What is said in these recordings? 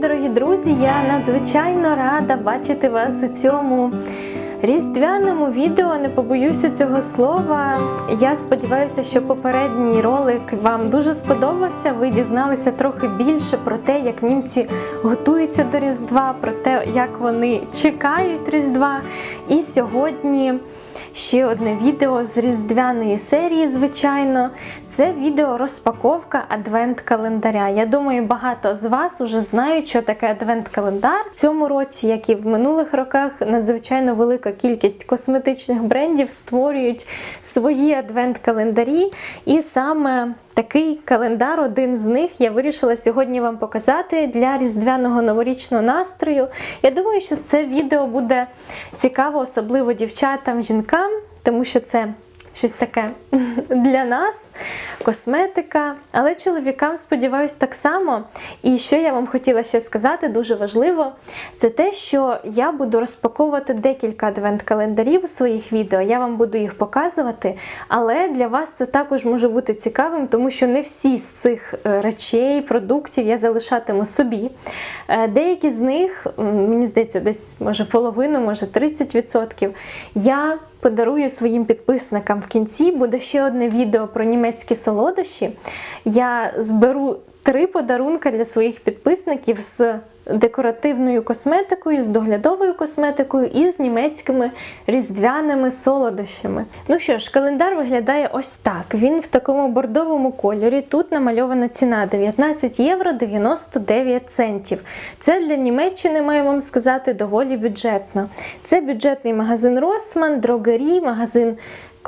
Дорогі друзі! Я надзвичайно рада бачити вас у цьому різдвяному відео. Не побоюся цього слова. Я сподіваюся, що попередній ролик вам дуже сподобався. Ви дізналися трохи більше про те, як німці готуються до Різдва, про те, як вони чекають Різдва. І сьогодні. Ще одне відео з різдвяної серії, звичайно. Це відео розпаковка адвент-календаря. Я думаю, багато з вас вже знають, що таке адвент-календар. В цьому році, як і в минулих роках, надзвичайно велика кількість косметичних брендів створюють свої адвент-календарі. І саме Такий календар, один з них, я вирішила сьогодні вам показати для різдвяного новорічного настрою. Я думаю, що це відео буде цікаво, особливо дівчатам, жінкам, тому що це щось таке для нас, косметика. Але чоловікам, сподіваюся, так само. І що я вам хотіла ще сказати, дуже важливо, це те, що я буду розпаковувати декілька адвент-календарів у своїх відео. Я вам буду їх показувати, але для вас це також може бути цікавим, тому що не всі з цих е, речей, продуктів я залишатиму собі. Е, деякі з них, мені здається, десь може половину, може 30%, я подарую своїм підписникам в кінці. Буде ще одне відео про німецькі солодощі. Я зберу три подарунка для своїх підписників з декоративною косметикою, з доглядовою косметикою і з німецькими різдвяними солодощами. Ну що ж, календар виглядає ось так. Він в такому бордовому кольорі. Тут намальована ціна 19 євро 99 центів. Це для Німеччини, маю вам сказати, доволі бюджетно. Це бюджетний магазин Росман, дрогері, магазин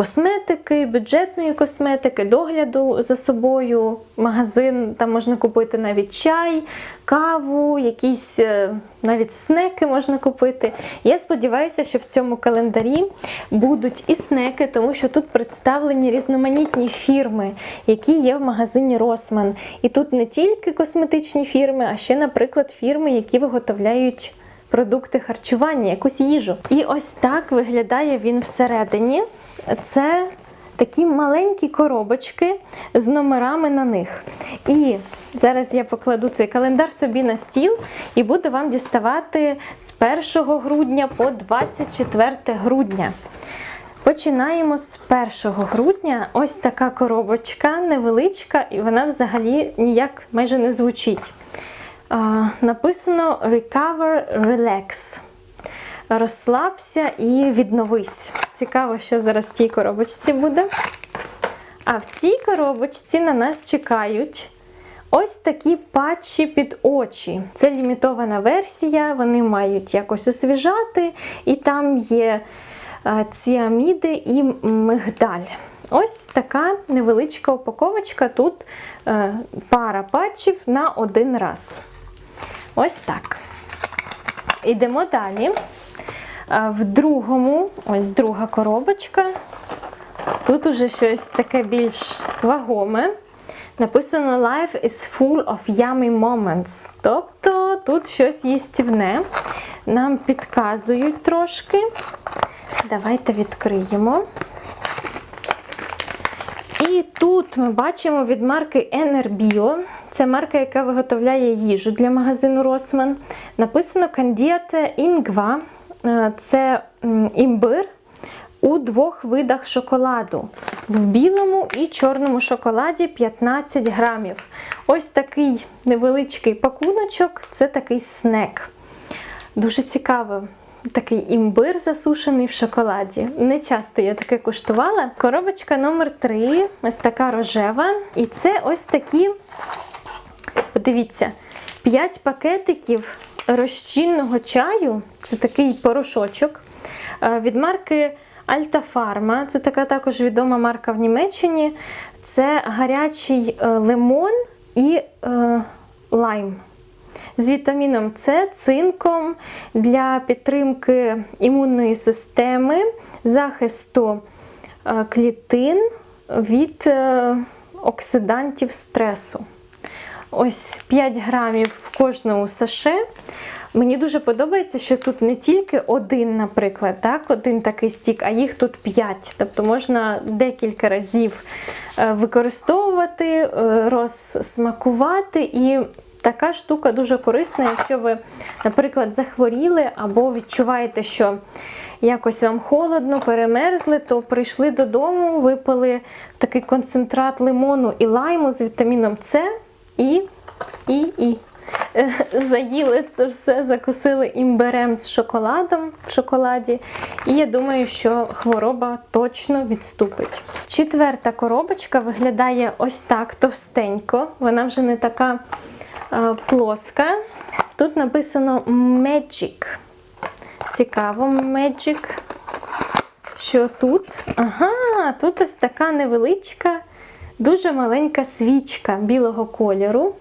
косметики, бюджетної косметики, догляду за собою, магазин, там можна купити навіть чай, каву, якісь е, навіть снеки можна купити. Я сподіваюся, що в цьому календарі будуть і снеки, тому що тут представлені різноманітні фірми, які є в магазині Росман. І тут не тільки косметичні фірми, а ще, наприклад, фірми, які виготовляють. Продукти харчування, якусь їжу. І ось так виглядає він всередині це такі маленькі коробочки з номерами на них. І зараз я покладу цей календар собі на стіл і буду вам діставати з 1 грудня по 24 грудня. Починаємо з 1 грудня. Ось така коробочка невеличка, і вона взагалі ніяк майже не звучить. Написано Recover Relax розслабся і відновись. Цікаво, що зараз в цій коробочці буде. А в цій коробочці на нас чекають ось такі патчі під очі. Це лімітована версія, вони мають якось освіжати, і там є е, ціаміди і мигдаль. Ось така невеличка упаковочка. Тут е, пара патчів на один раз. Ось так. Ідемо далі. В другому, ось друга коробочка. Тут уже щось таке більш вагоме. Написано Life is full of yummy moments. Тобто тут щось їстівне. Нам підказують трошки. Давайте відкриємо. І тут ми бачимо від марки Enerbio. Це марка, яка виготовляє їжу для магазину Rossmann. Написано Candiate Ingva. Е, це імбир у двох видах шоколаду. В білому і чорному шоколаді 15 грамів. Ось такий невеличкий пакуночок це такий снек. Дуже цікаво. Такий імбир засушений в шоколаді. Не часто я таке куштувала. Коробочка номер 3 ось така рожева. І це ось такі, подивіться, 5 пакетиків розчинного чаю це такий порошочок е, від марки Pharma. Це така також відома марка в Німеччині. Це гарячий е, лимон і е, лайм. З вітаміном С, цинком для підтримки імунної системи, захисту клітин від оксидантів стресу. Ось 5 грамів в кожному саше. Мені дуже подобається, що тут не тільки один, наприклад, так, один такий стік, а їх тут 5. Тобто можна декілька разів е, використовувати, е, розсмакувати і така штука дуже корисна, якщо ви, наприклад, захворіли або відчуваєте, що якось вам холодно, перемерзли, то прийшли додому, випили такий концентрат лимону і лайму з вітаміном С і, і, і. Е, Заїли це все, закусили імбирем з шоколадом в шоколаді. І я думаю, що хвороба точно відступить. Четверта коробочка виглядає ось так товстенько. Вона вже не така е, плоска. Тут написано Magic. Цікаво, Magic. Що тут? Ага, тут ось така невеличка, дуже маленька свічка білого кольору.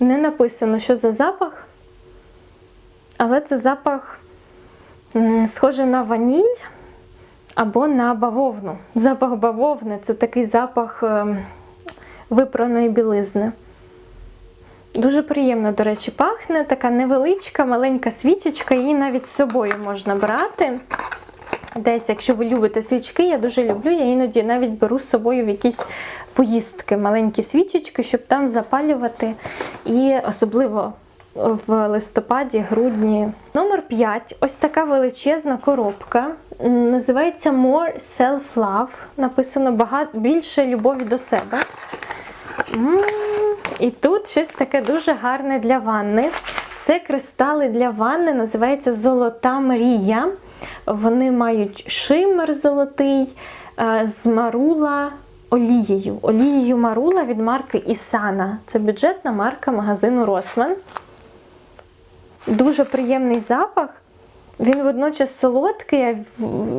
Не написано, що за запах, але це запах м, схожий на ваніль або на бавовну. Запах бавовни це такий запах ем, випраної білизни. Дуже приємно, до речі, пахне. Така невеличка, маленька свічечка, її навіть з собою можна брати. Десь, якщо ви любите свічки, я дуже люблю, я іноді навіть беру з собою в якісь поїздки, маленькі свічечки, щоб там запалювати. І особливо в листопаді, грудні. Номер 5. Ось така величезна коробка. Називається More Self-Love. Написано багато, більше любові до себе. І тут щось таке дуже гарне для ванни. Це кристали для ванни, називається Золота мрія. Вони мають шимер золотий е, з марула олією. Олією марула від марки Ісана. Це бюджетна марка магазину Росман. Дуже приємний запах. Він водночас солодкий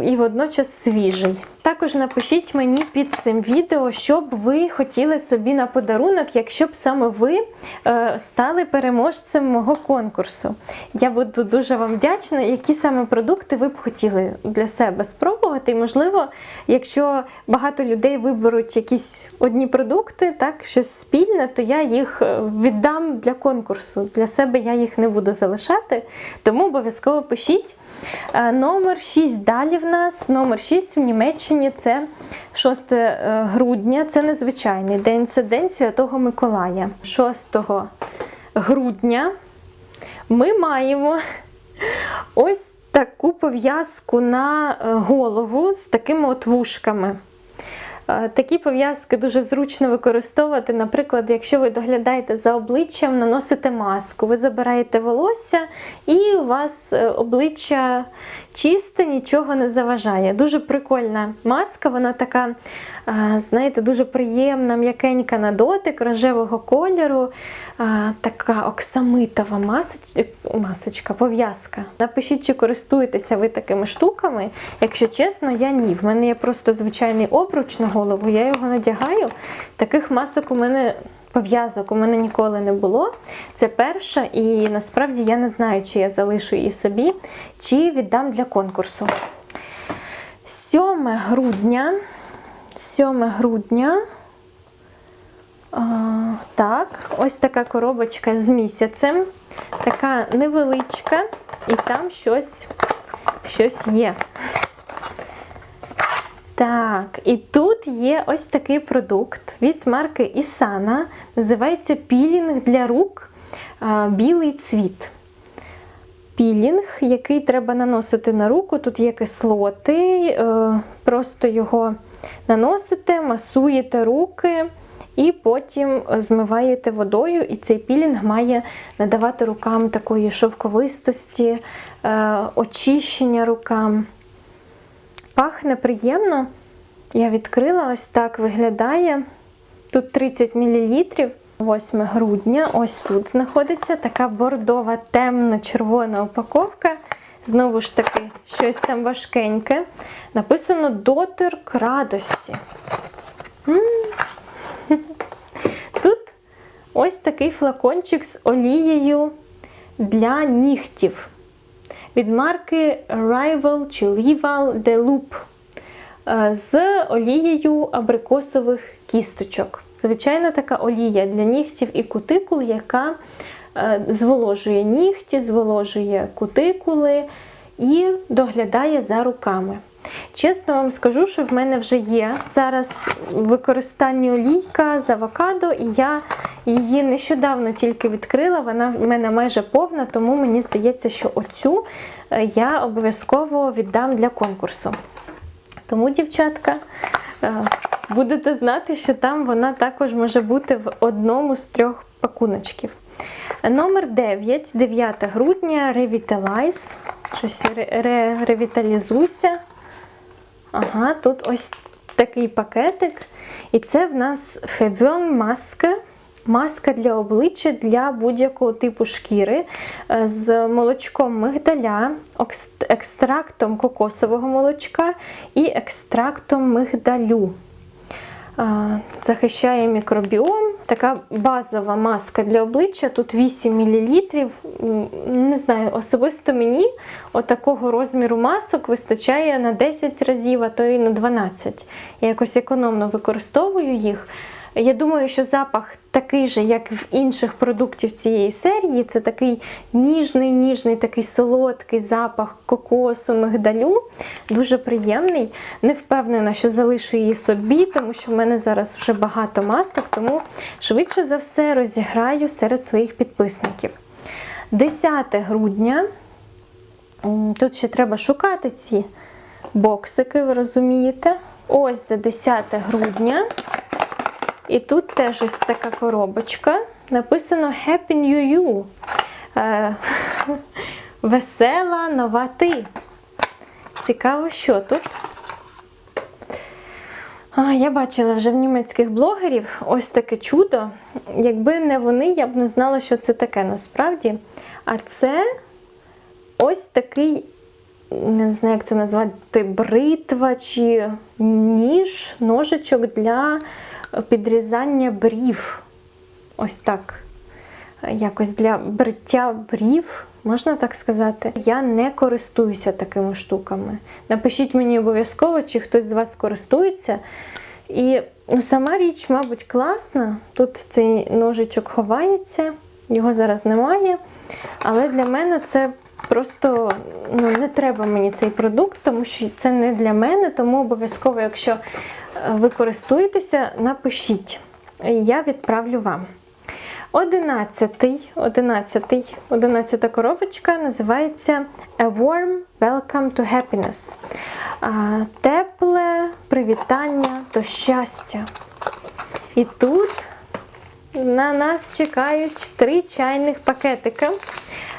і водночас свіжий. Також напишіть мені під цим відео, що б ви хотіли собі на подарунок, якщо б саме ви е, стали переможцем мого конкурсу. Я буду дуже вам вдячна, які саме продукти ви б хотіли для себе спробувати. І, можливо, якщо багато людей виберуть якісь одні продукти, так, щось спільне, то я їх е, віддам для конкурсу. Для себе я їх не буду залишати, тому обов'язково пишіть. Е, Номер 6 далі в нас. Номер 6 в Німеччині це 6 е, грудня. Це незвичайний день. Це День Святого Миколая. 6 грудня ми маємо ось таку пов'язку на е, голову з такими от вушками. Е, Такі пов'язки дуже зручно використовувати. Наприклад, якщо ви доглядаєте за обличчям, наносите маску, ви забираєте волосся, і у вас е, обличчя чисте, нічого не заважає. Дуже прикольна маска, вона така, е, знаєте, дуже приємна, м'якенька на дотик, рожевого кольору, е, така оксамитова масочка, масочка пов'язка. Напишіть, чи користуєтеся ви такими штуками. Якщо чесно, я ні. В мене є просто звичайний обруч голову, я його надягаю. Таких масок у мене. Пов'язок у мене ніколи не було. Це перша, і насправді я не знаю, чи я залишу її собі, чи віддам для конкурсу. 7 грудня. 7 грудня. Так, ось така коробочка з місяцем. Така невеличка, і там щось, щось є. Так, і тут є ось такий продукт від марки Ісана. Називається пілінг для рук білий цвіт. Пілінг, який треба наносити на руку. Тут є кислоти, е, просто його наносите, масуєте руки і потім змиваєте водою. І цей пілінг має надавати рукам такої шовковистості, е, очищення рукам. Пахне приємно. Я відкрила, ось так виглядає. Тут 30 мл. 8 грудня. Ось тут знаходиться така бордова темно-червона упаковка. Знову ж таки, щось там важкеньке. Написано доторк радості. Тут ось такий флакончик з олією для нігтів від марки Rival чи Rival de Loop е, з олією абрикосових кісточок. Звичайна така олія для нігтів і кутикул, яка е, зволожує нігті, зволожує кутикули і доглядає за руками. Чесно вам скажу, що в мене вже є зараз в використанні олійка з авокадо, і я її нещодавно тільки відкрила. Вона в мене майже повна, тому мені здається, що оцю е, я обов'язково віддам для конкурсу. Тому, дівчатка, е, будете знати, що там вона також може бути в одному з трьох пакуночків. Номер 9, 9 грудня, Revitalize. Щось ре- ре- ревіталізуйся. Ага, тут ось такий пакетик. І це в нас Февьон маска. Маска для обличчя для будь-якого типу шкіри е, з молочком мигдаля, екстрактом кокосового молочка і екстрактом мигдалю. Захищає мікробіом. Така базова маска для обличчя. Тут 8 мл. Не знаю, особисто мені отакого розміру масок вистачає на 10 разів, а то і на 12. Я якось економно використовую їх. Я думаю, що запах такий же, як в інших продуктів цієї серії. Це такий ніжний, ніжний, такий солодкий запах кокосу, мигдалю. Дуже приємний. Не впевнена, що залишу її собі, тому що в мене зараз вже багато масок, тому швидше за все розіграю серед своїх підписників. 10 грудня. Тут ще треба шукати ці боксики, ви розумієте? Ось до 10 грудня. І тут теж ось така коробочка. Написано Happy New You. Е, Весела нова ти. Цікаво, що тут. Я бачила вже в німецьких блогерів ось таке чудо. Якби не вони, я б не знала, що це таке насправді. А це ось такий, не знаю, як це назвати, бритва чи ніж, ножичок для підрізання брів. Ось так. Якось для бриття брів, можна так сказати. Я не користуюся такими штуками. Напишіть мені обов'язково, чи хтось з вас користується. І ну, сама річ, мабуть, класна. Тут цей ножичок ховається, його зараз немає. Але для мене це просто ну, не треба мені цей продукт, тому що це не для мене, тому обов'язково, якщо е, ви користуєтеся, напишіть. Я відправлю вам. Одинадцятий, одинадцятий, одинадцята коробочка називається A Warm Welcome to Happiness. Тепле привітання до щастя. І тут на нас чекають три чайних пакетика.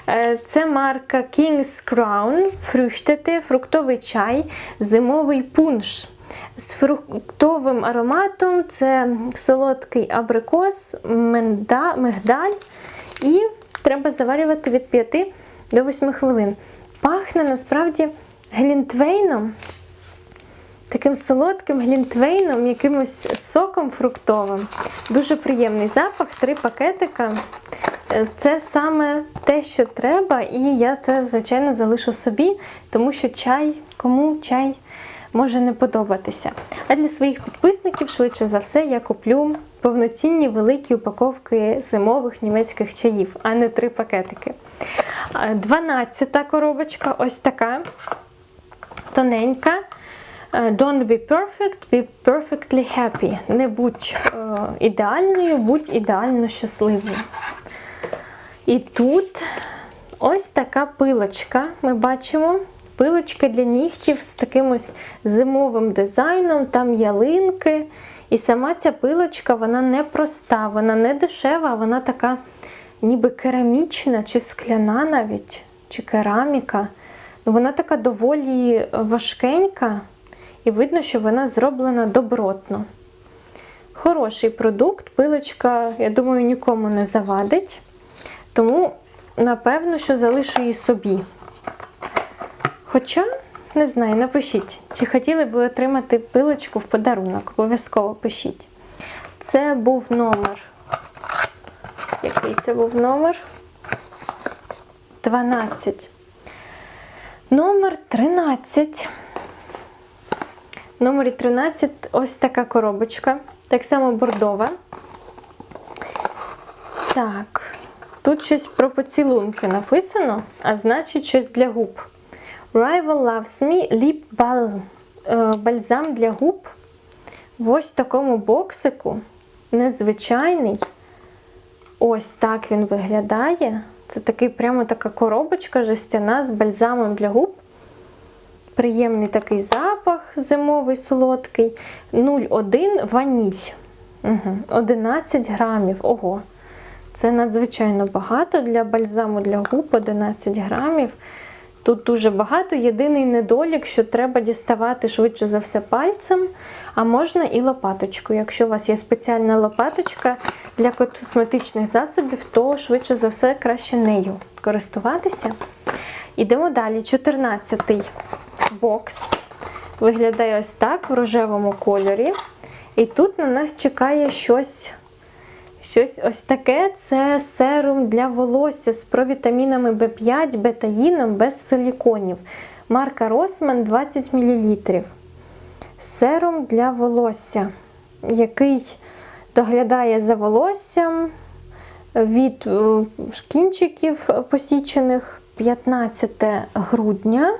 Е, Це марка King's Crown, фрüchtete, фруктовий чай, зимовий пунш. З фруктовим ароматом це солодкий абрикос, мигдаль. І треба заварювати від 5 до 8 хвилин. Пахне насправді глінтвейном, таким солодким глінтвейном, якимось соком фруктовим. Дуже приємний запах, три пакетика. Е, Це саме те, що треба, і я це, звичайно, залишу собі, тому що чай, кому чай може не подобатися. А для своїх підписників, швидше за все, я куплю повноцінні великі упаковки зимових німецьких чаїв, а не три пакетики. А, 12 коробочка, ось така тоненька. Е, Don't be perfect, be perfectly happy. Не будь е, ідеальною, будь ідеально щасливою. І тут ось така пилочка. Ми бачимо. Пилочка для нігтів з таким ось зимовим дизайном, там ялинки. І сама ця пилочка, вона не проста, вона не дешева, вона така ніби керамічна чи скляна навіть, чи кераміка. Ну, Вона така доволі важкенька, і видно, що вона зроблена добротно. Хороший продукт, пилочка, я думаю, нікому не завадить. Тому, напевно, що залишу її собі. Хоча, не знаю, напишіть, чи хотіли б ви отримати пилочку в подарунок. Обов'язково пишіть. Це був номер. Який це був номер? 12. Номер 13. В номері 13 ось така коробочка. Так само бордова. Так. Тут щось про поцілунки написано, а значить щось для губ. Rival Loves Me Lip Balm. е, бальзам для губ в ось такому боксику. Незвичайний. Ось так він виглядає. Це такий прямо така коробочка жестяна з бальзамом для губ. Приємний такий запах зимовий солодкий. 0,1 ваніль. Угу. 11 грамів. Ого. Це надзвичайно багато для бальзаму для губ 11 грамів. Тут дуже багато. Єдиний недолік, що треба діставати швидше за все пальцем, а можна і лопаточкою. Якщо у вас є спеціальна лопаточка для косметичних засобів, то швидше за все краще нею користуватися. Ідемо далі. 14-й бокс. Виглядає ось так в рожевому кольорі. І тут на нас чекає щось. Щось ось таке це серум для волосся з провітамінами В5, бетаїном без силіконів. Марка Росман 20 мл. Серум для волосся, який доглядає за волоссям від е, кінчиків посічених 15 грудня.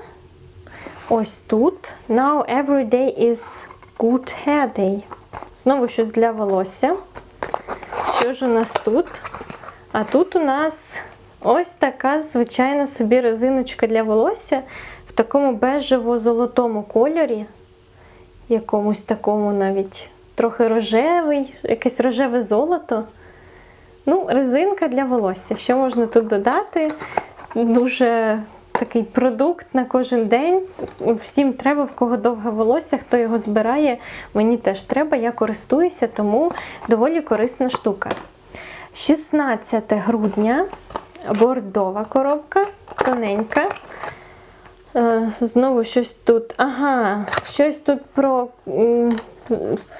Ось тут. Now every day is good hair day. Знову щось для волосся. Що ж у нас тут? А тут у нас ось така звичайна собі резиночка для волосся в такому бежево-золотому кольорі, якомусь такому навіть трохи рожевий, якесь рожеве золото. Ну, резинка для волосся. Що можна тут додати? Дуже такий продукт на кожен день. Всім треба, в кого довге волосся, хто його збирає, мені теж треба, я користуюся, тому доволі корисна штука. 16 грудня бордова коробка, тоненька. Е, Знову щось тут. Ага, щось тут про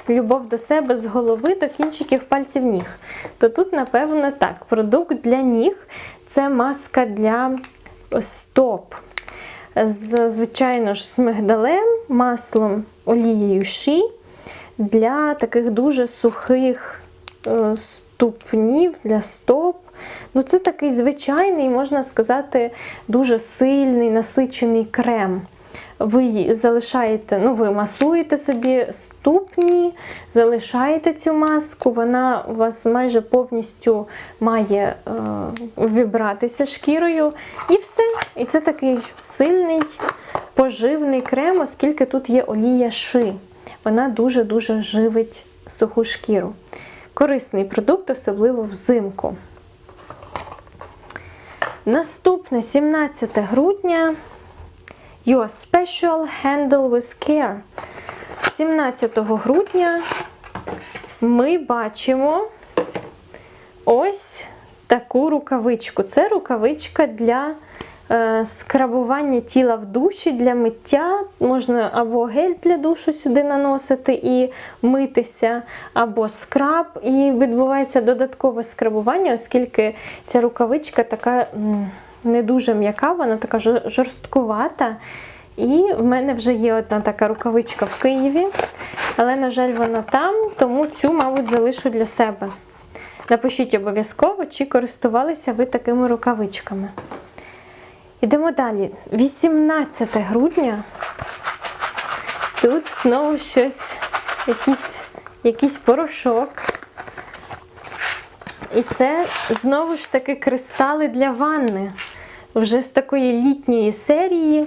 любов до себе з голови до кінчиків пальців ніг. То тут, напевно, так, продукт для ніг це маска для стоп. З, звичайно ж, з мигдалем, маслом, олією ші для таких дуже сухих е, ступнів, для стоп. Ну, Це такий звичайний, можна сказати, дуже сильний насичений крем. Ви залишаєте, ну, ви масуєте собі ступні, залишаєте цю маску, вона у вас майже повністю має е, вібратися шкірою. І все. І це такий сильний поживний крем, оскільки тут є олія ши. Вона дуже-дуже живить суху шкіру. Корисний продукт, особливо взимку. Наступне 17 грудня. Your special handle with care. 17 грудня ми бачимо ось таку рукавичку. Це рукавичка для е, скрабування тіла в душі, для миття. Можна або гель для душу сюди наносити і митися, або скраб, і відбувається додаткове скрабування, оскільки ця рукавичка така. Не дуже м'яка, вона така жорсткувата. І в мене вже є одна така рукавичка в Києві, але, на жаль, вона там, тому цю, мабуть, залишу для себе. Напишіть обов'язково, чи користувалися ви такими рукавичками. Ідемо далі. 18 грудня. Тут знову щось, якийсь, якийсь порошок. І це знову ж таки кристали для ванни. Вже з такої літньої серії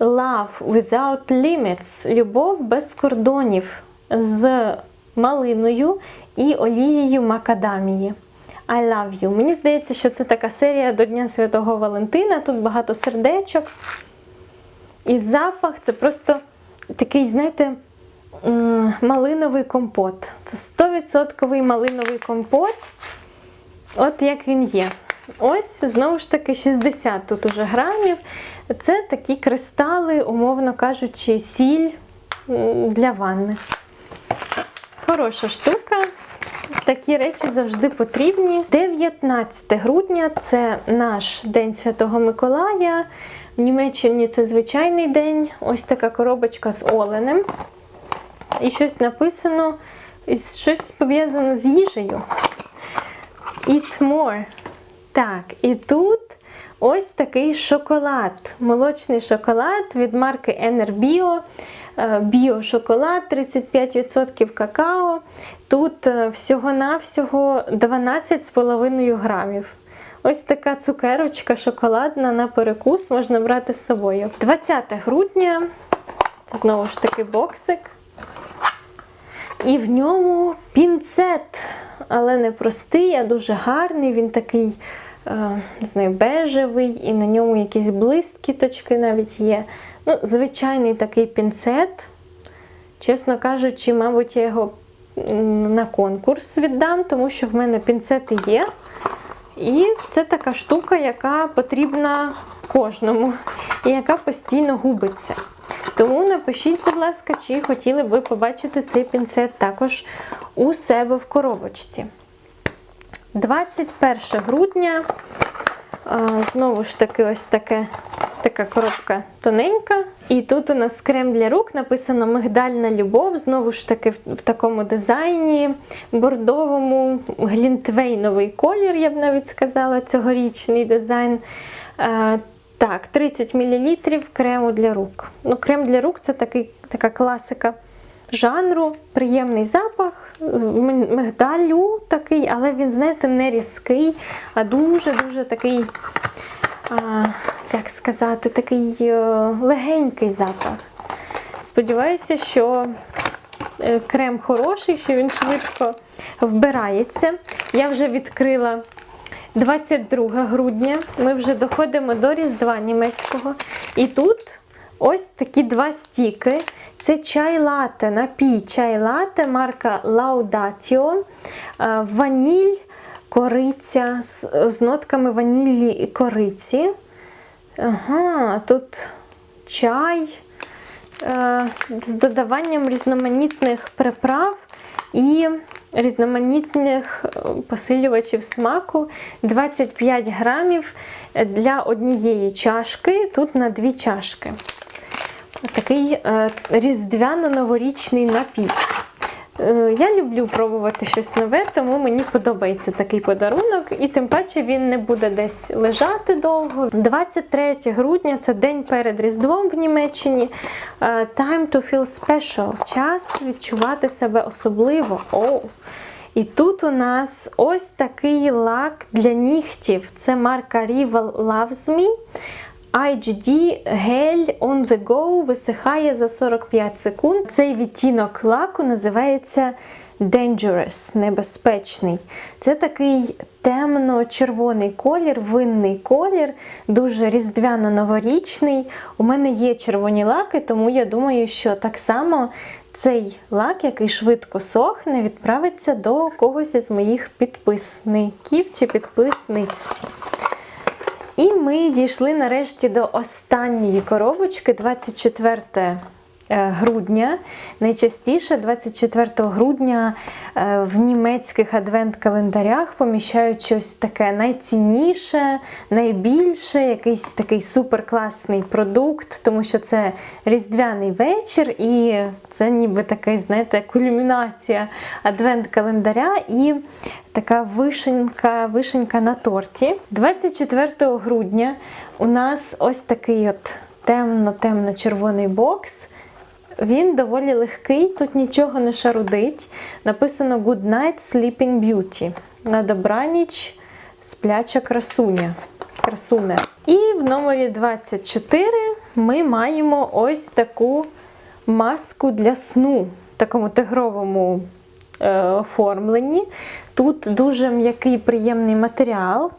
Love Without Limits Любов без кордонів з малиною і олією макадамії. I love you. Мені здається, що це така серія до Дня Святого Валентина. Тут багато сердечок. І запах це просто такий, знаєте, малиновий компот. Це 100% малиновий компот. От як він є. Ось, знову ж таки, 60 тут уже грамів. Це такі кристали, умовно кажучи, сіль для ванни. Хороша штука. Такі речі завжди потрібні. 19 грудня це наш День Святого Миколая. В Німеччині це звичайний день. Ось така коробочка з оленем. І щось написано, щось пов'язано з їжею. Eat more. Так, і тут ось такий шоколад. Молочний шоколад від марки Enerbio. е, біошоколад, 35% какао. Тут е, всього-навсього 12,5 грамів. Ось така цукерочка шоколадна на перекус можна брати з собою. 20 грудня, знову ж таки, боксик. І в ньому пінцет, але не простий, а дуже гарний. Він такий, е, не знаю, бежевий, і на ньому якісь блискіточки навіть є. Ну, Звичайний такий пінцет. Чесно кажучи, мабуть, я його на конкурс віддам, тому що в мене пінцети є. І це така штука, яка потрібна кожному, і яка постійно губиться. Тому напишіть, будь ласка, чи хотіли б ви побачити цей пінцет також у себе в коробочці. 21 грудня. Знову ж таки, ось таке, така коробка тоненька. І тут у нас крем для рук написано Мигдальна любов. Знову ж таки, в, такому дизайні бордовому, глінтвейновий колір, я б навіть сказала, цьогорічний дизайн. Так, 30 мл крему для рук. Ну, Крем для рук це такий, така класика жанру, приємний запах, мигдалю такий, але він, знаєте, не різкий, а дуже-дуже такий, а, як сказати, такий е, легенький запах. Сподіваюся, що е, крем хороший, що він швидко вбирається. Я вже відкрила 22 грудня. Ми вже доходимо до Різдва німецького. І тут ось такі два стіки. Це чай лате, напій чай лате, марка Laudatio, Е, ваніль, кориця з, з нотками ванілі і кориці. Ага, тут чай е, з додаванням різноманітних приправ і різноманітних е, посилювачів смаку 25 грамів для однієї чашки, тут на дві чашки. Такий е, різдвяно-новорічний напій. Е, Я люблю пробувати щось нове, тому мені подобається такий подарунок, і тим паче він не буде десь лежати довго. 23 грудня це день перед Різдвом в Німеччині. Е, Time to feel special. Час відчувати себе особливо. Оу. І тут у нас ось такий лак для нігтів. Це марка Rival Loves Me. HD гель on the go висихає за 45 секунд. Цей відтінок лаку називається Dangerous, небезпечний. Це такий темно-червоний колір, винний колір, дуже різдвяно-новорічний. У мене є червоні лаки, тому я думаю, що так само цей лак, який швидко сохне, відправиться до когось із моїх підписників чи підписниць. І ми дійшли нарешті до останньої коробочки 24 е, грудня. Найчастіше 24 грудня е, в німецьких адвент-календарях поміщають щось таке найцінніше, найбільше, якийсь такий суперкласний продукт, тому що це різдвяний вечір, і це ніби така, знаєте, кульмінація адвент-календаря. І така вишенька, вишенька на торті. 24 грудня у нас ось такий от темно-темно-червоний бокс. Він доволі легкий, тут нічого не шарудить. Написано Good Night Sleeping Beauty. На добраніч спляча красуня. Красуне. І в номері 24 ми маємо ось таку маску для сну в такому тигровому е, оформленні. Тут дуже м'який приємний матеріал.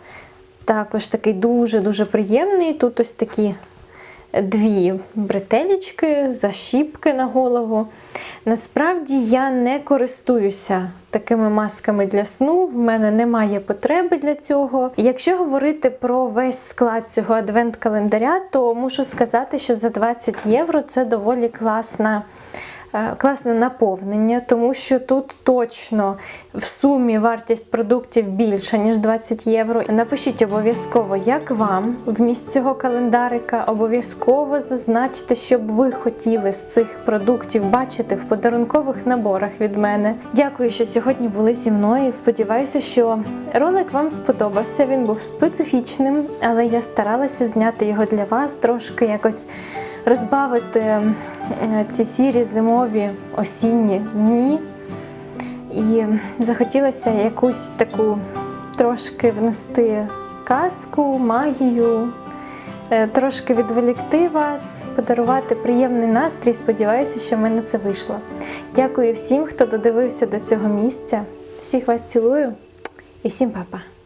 Також такий дуже-дуже приємний. Тут ось такі дві бретелічки, защіпки на голову. Насправді я не користуюся такими масками для сну, в мене немає потреби для цього. Якщо говорити про весь склад цього адвент-календаря, то мушу сказати, що за 20 євро це доволі класна. Е, Класне наповнення, тому що тут точно в сумі вартість продуктів більша, ніж 20 євро. Напишіть обов'язково, як вам вміст цього календарика. Обов'язково зазначте, що б ви хотіли з цих продуктів бачити в подарункових наборах від мене. Дякую, що сьогодні були зі мною. Сподіваюся, що ролик вам сподобався. Він був специфічним, але я старалася зняти його для вас трошки якось розбавити е, ці сірі зимові осінні дні. І захотілося якусь таку трошки внести казку, магію, е, трошки відволікти вас, подарувати приємний настрій. Сподіваюся, що в мене це вийшло. Дякую всім, хто додивився до цього місця. Всіх вас цілую і всім па-па!